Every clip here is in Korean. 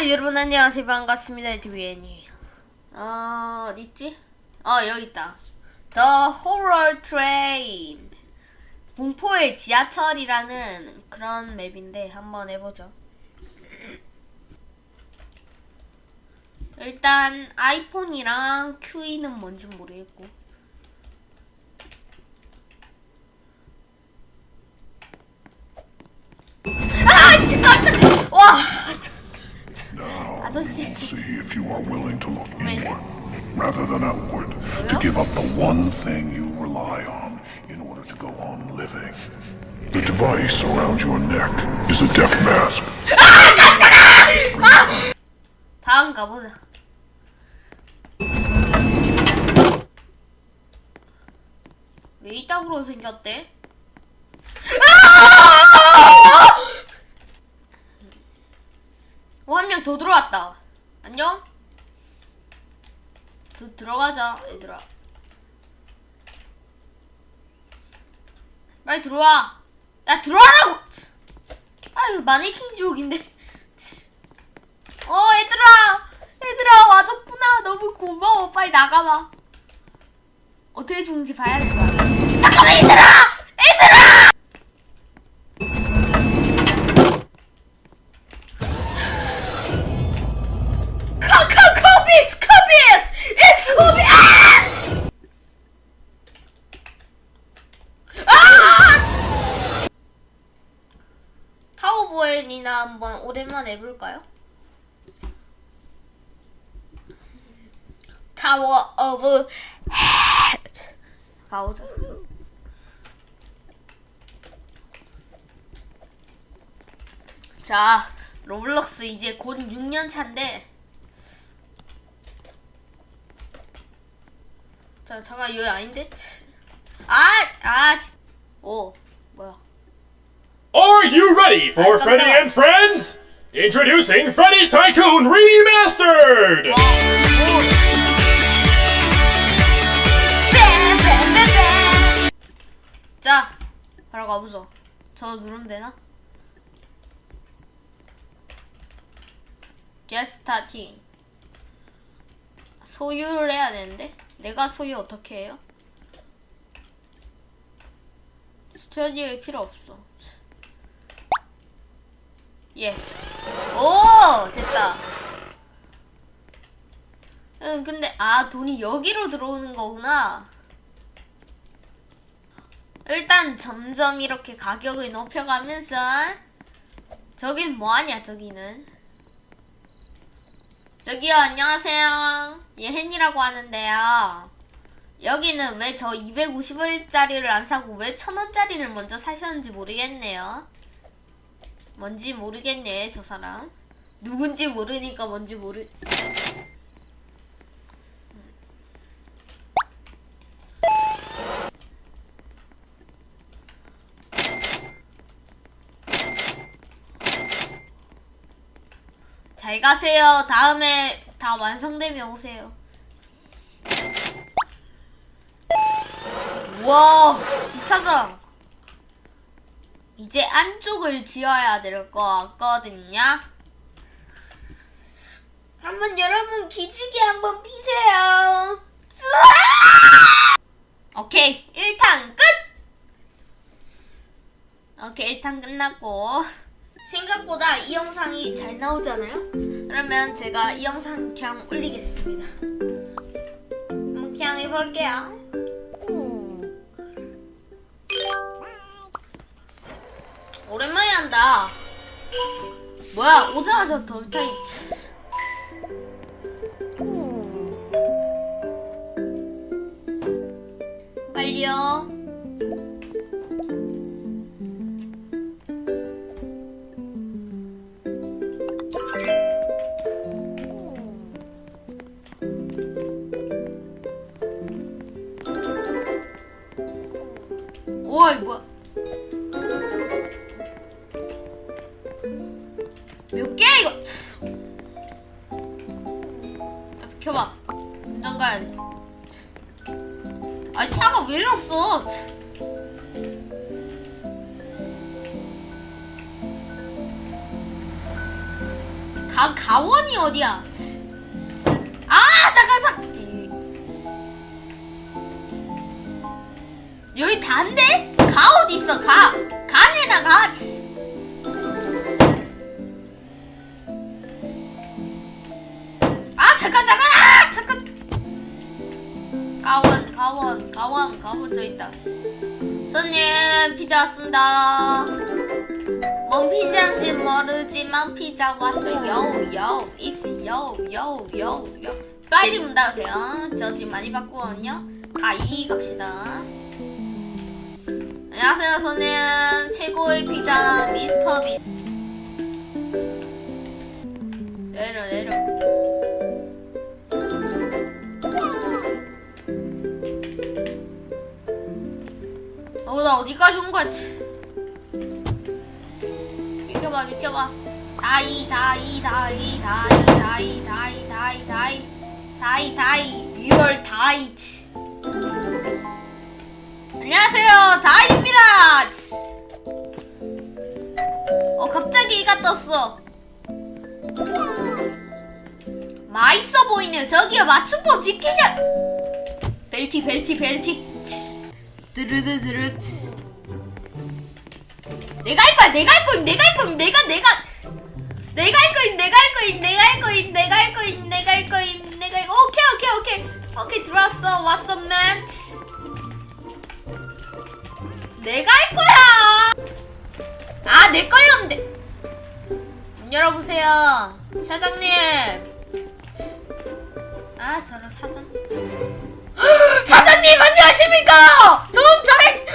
아 여러분 안녕하세요. 반갑습니다 유엔이. 어 어딨지? 어 여기 있다. The Horror Train. 공포의 지하철이라는 그런 맵인데 한번 해보죠. 일단 아이폰이랑 QE는 뭔지 모르겠고. 아 진짜 깜짝 와 Now, 아저씨 see if you are willing to look Right. inward rather than outward, to give up the one thing you rely on in order to go on living. The device around your neck is a death mask. 다음 가보자. 왜 이따구로 생겼대? 더 들어왔다. 안녕? 더 들어가자, 얘들아. 빨리 들어와. 야, 들어와라고! 아유, 마네킹 지옥인데. 어, 얘들아! 얘들아, 와줬구나. 너무 고마워. 빨리 나가봐. 어떻게 죽는지 봐야 될 거야. 잠깐만! 얘들아! 타워보엘이나 한번 오랜만에 해볼까요? 타워 오브 헤드 가보자. 자 로블록스 이제 곧 6년 차인데. 자 잠깐 여기 아닌데? 아 아오. 뭐야 Are you ready for Freddy and Friends? Introducing Freddy's Tycoon Remastered! 자, 바로 가보죠. 저 누르면 되나? 게스타팅. 소유를 해야 되는데? 내가 소유 어떻게 해요? 스튜디오에 필요 없어. 예. 오! 됐다. 응, 근데, 아, 돈이 여기로 들어오는 거구나. 일단 점점 이렇게 가격을 높여가면서 저긴 뭐하냐 저기는 저기요 안녕하세요 예hen이라고 하는데요 여기는 왜 저 250원짜리를 안 사고 왜 1000원짜리를 먼저 사셨는지 모르겠네요 뭔지 모르겠네 저 사람 누군지 모르니까 뭔지 모르 잘 가세요. 다음에 다 완성되면 오세요. 우와, 주차장. 이제 안쪽을 지어야 될 것 같거든요. 한번 여러분 기지개 한번 피세요. 쯔아! 오케이, 1탄 끝! 오케이, 1탄 끝났고. 생각보다 이 영상이 잘 나오잖아요? 그러면 제가 이 영상 그냥 올리겠습니다. 한번 그냥 해볼게요. 오랜만에 한다. 뭐야, 오자마자 덜타이트. 오. 빨리요. 이거 뭐야 있어? 가 가네나 가. 아 잠깐 잠깐 아 잠깐. 가원 가원 가원 가원 저 있다. 손님 피자 왔습니다. 뭔 피자인지 모르지만 피자 왔어요. 요, 이스 요, 요, 요, 요. 빨리 문 닫으세요. 저 지금 많이 바꾸거든요. 가이 갑시다. 안녕하세요, 손님. 최고의 피자 미스터 비. 내려, 내려. 어, 나 어디까지 온 거야? 치. 비켜봐 비켜봐 다이 다이 다이 다이 다이 다이 다이 다이 다이 다이 6월 다이 떴어 맛있어 보이네요 저기요 맞춤법 지키셔 벨티 벨티 벨티 치. 드르드드르 치. 내가 할 거야. 내가 할 거임. 내가 할 거임. 내가 내가 내가 할 거임. 내가 할 거임. 내가 할 거임. 내가 할 거임. 내가 할 거임. 내가 할- 오케이 오케이 오케이 오케이 들어왔어. 왔어 맨. 내가 할 거야. 아내 거였는데. 문 열어보세요. 사장님. 아 저런 사장. 사장님 안녕하십니까? 전 잘했.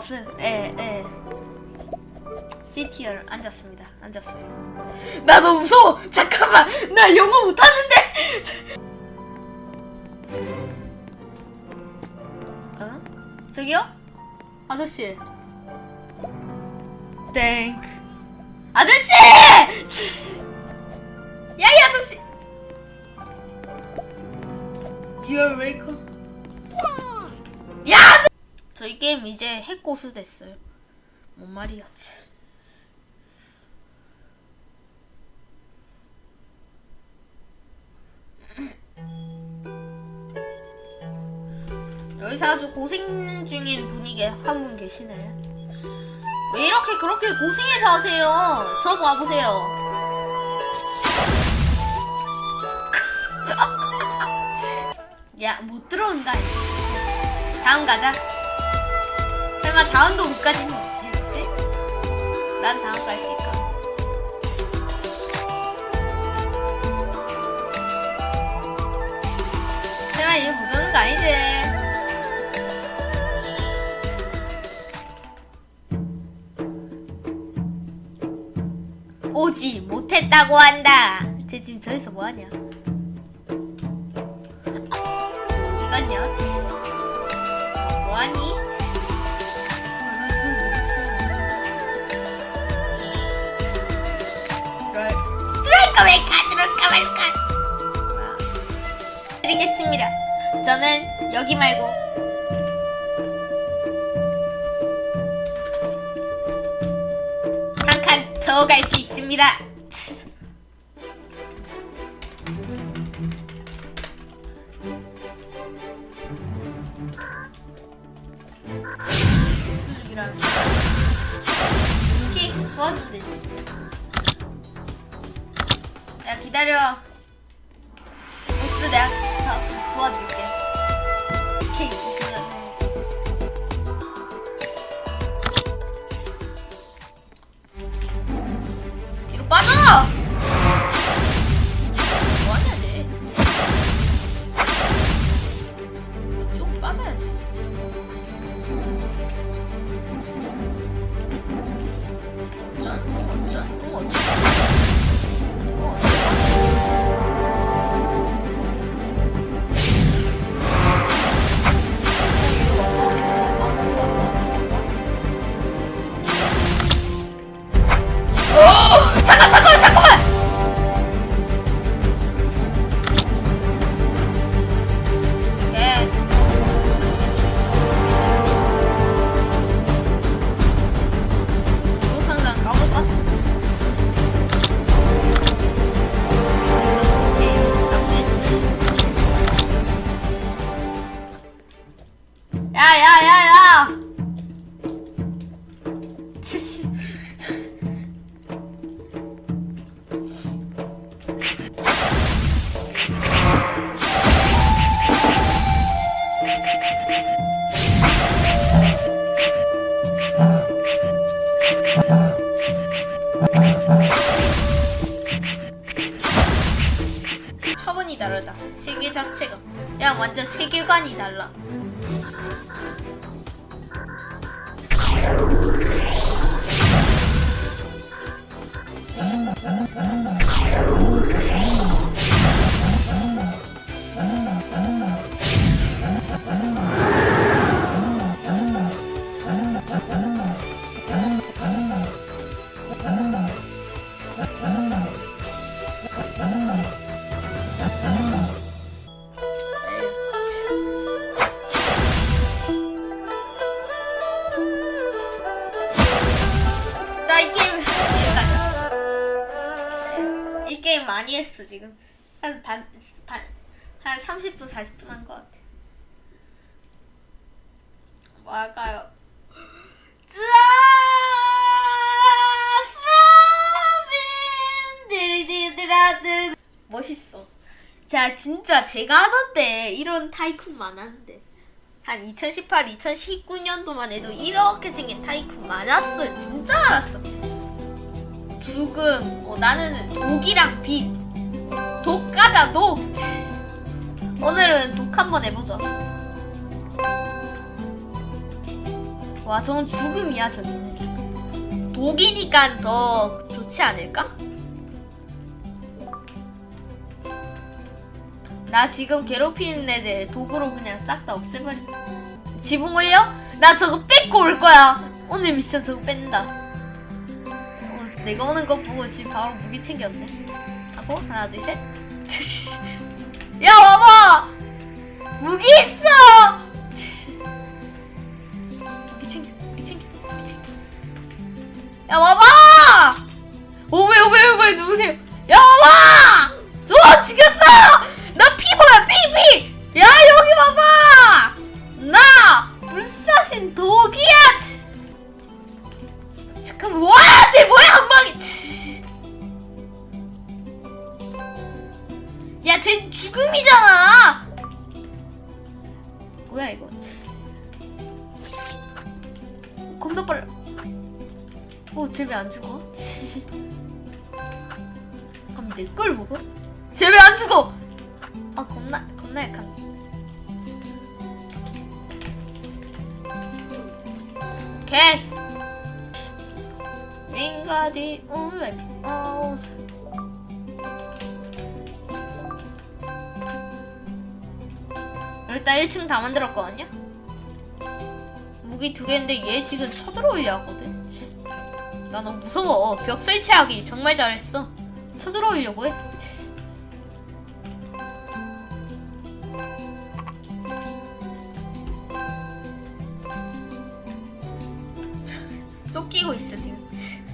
없어요. 예, 예. 시티얼 앉았습니다. 앉았어요. 나 너무 무서워. 잠깐만, 나 영어 못하는데. 어? 저기요? 아저씨. 땡. 아저씨! 야, 이 아저씨! You're welcome. 게임 이제 핵고수 됐어요. 뭔 말이야, 치. 여기서 아주 고생 중인 분이 한 분 계시네. 왜 이렇게 그렇게 고생해서 하세요? 저 봐보세요. 야, 못 들어온다. 다음 가자. 못 가지는 못했지? 난 있까? 설마 이거 못 오는 거 아니지? 오지 못했다고 한다. 쟤 지금 저기서 뭐하냐? 이건요? 뭐하니? 말까 드리겠습니다. 저는 여기 말고. 한 칸 더 갈 수 있습니다. 수줍이라는 키야 기다려. 보스 내가 다 도와줄게 차원이 다르다. 세계 자체가. 야, 완전 세계관이 달라. 많이 했어, 지금. 한 반, 반, 한 30분, 40분 한 것 같아. 뭐 할까요? 짜! 스로빈! 디리디드라드. 멋있어. 자, 진짜 제가 하던 때 이런 타이쿤 많았는데. 한 2018, 2019년도만 해도 이렇게 생긴 타이쿤 많았어요. 진짜 많았어. 죽음. 어, 나는 독이랑 빛. 독 가자, 독. 오늘은 독 한번 해보자. 와, 저건 죽음이야, 저기는. 독이니까 더 좋지 않을까? 나 지금 괴롭히는 애들 독으로 그냥 싹 다 없애버려. 지붕 올려? 나 저거 뺏고 올 거야. 오늘 미션 저거 뺏는다. 어, 내가 오는 거 보고 지금 바로 무기 챙겼네. 하고 하나 둘 셋. 야 와봐. 무기 있어. 무기 챙겨. 무기 챙겨. 무기 챙겨. 야 와봐. 오왜 왜왜 누구세요? 야 와봐. 저 죽였어. 죽음이잖아. 뭐야 이거. 겁나 빨라. 어, 쟤 왜 안 죽어? 그럼 내 걸 먹어? 쟤 왜 안 죽어? 아, 겁나, 겁나 약한. 오케이. 윙가디 오메 어 일단 1층 다 만들었거든요? 무기 두 개인데 얘 지금 쳐들어오려 하거든? 치. 나 너무 무서워. 벽 설치하기 정말 잘했어. 쳐들어오려고 해. 쫓기고 있어 지금. 치.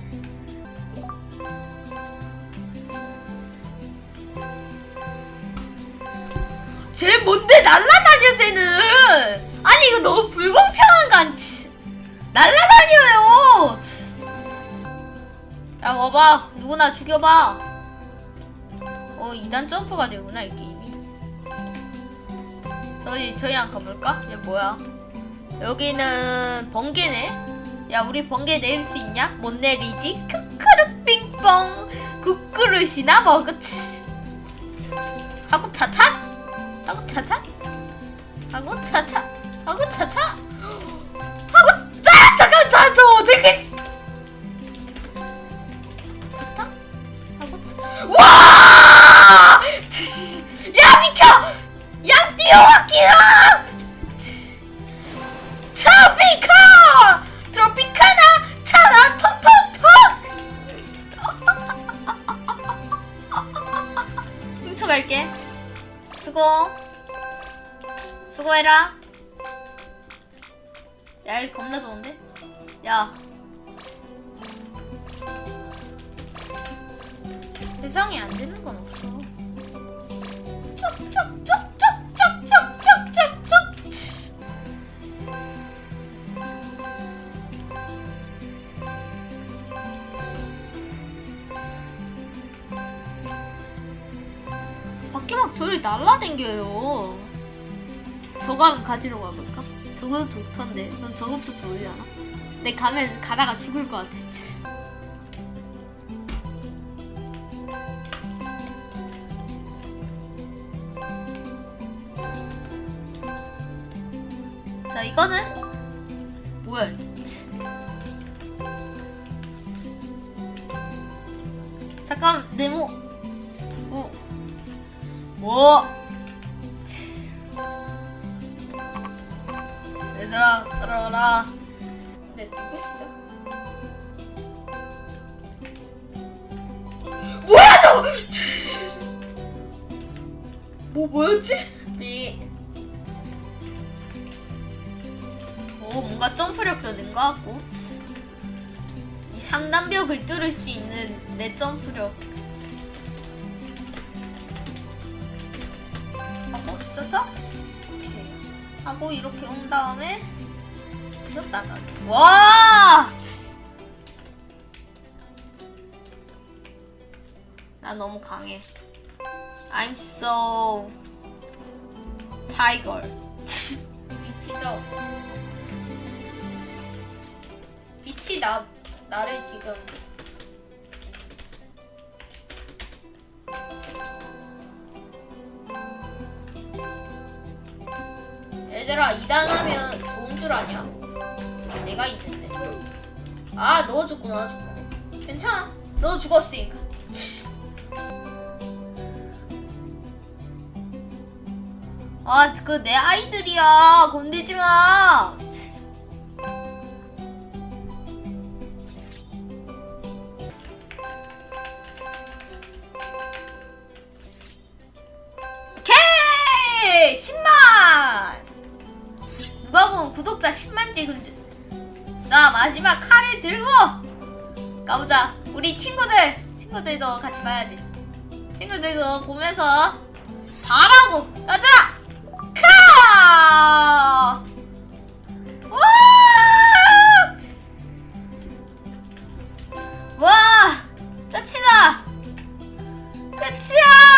쟤 뭔데 날라 쟤는. 아니 이거 너무 불공평한 거 아니지 날라다녀요. 치. 야 와봐. 누구나 죽여봐. 어 2단 점프가 되구나 이 게임이 저희 저희 한 가볼까? 얘 뭐야? 여기는 번개네? 야 우리 번개 내릴 수 있냐? 못 내리지? 크크르 빙뽕. 국그릇이나 먹었지 하고 타타 하고 타타 하고 타타 저리 날라댕겨요. 저거 한번 가지러 가볼까? 저것도 좋던데. 넌 저것도 좋으려나? 내 가면 가다가 죽을 것 같아. 뭐? 얘들아 들어라. 네 누구시죠? 뭐야 저거 뭐 뭐였지? 미. 오 뭔가 점프력도 는 것 같고 이 상단벽을 뚫을 수 있는 내 점프력. 하고 이렇게 온 다음에 따다. 와! 나 너무 강해. I'm so tiger. 미치죠 빛이 나 나를 지금 얘들아 2단 하면 좋은 줄 아냐? 내가 있는데 아 넣어줬구나 죽구나 괜찮아 너 죽었으니까 아, 그 내 아이들이야. 건들지 마. 구독자 10만 찍은 줄. 자, 마지막 칼을 들고 가보자. 우리 친구들, 친구들도 같이 봐야지. 친구들도 보면서 바라고 가자! 카! 와! 와! 끝이다! 끝이야!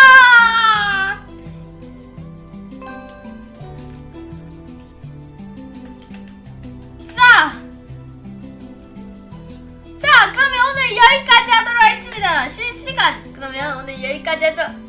여기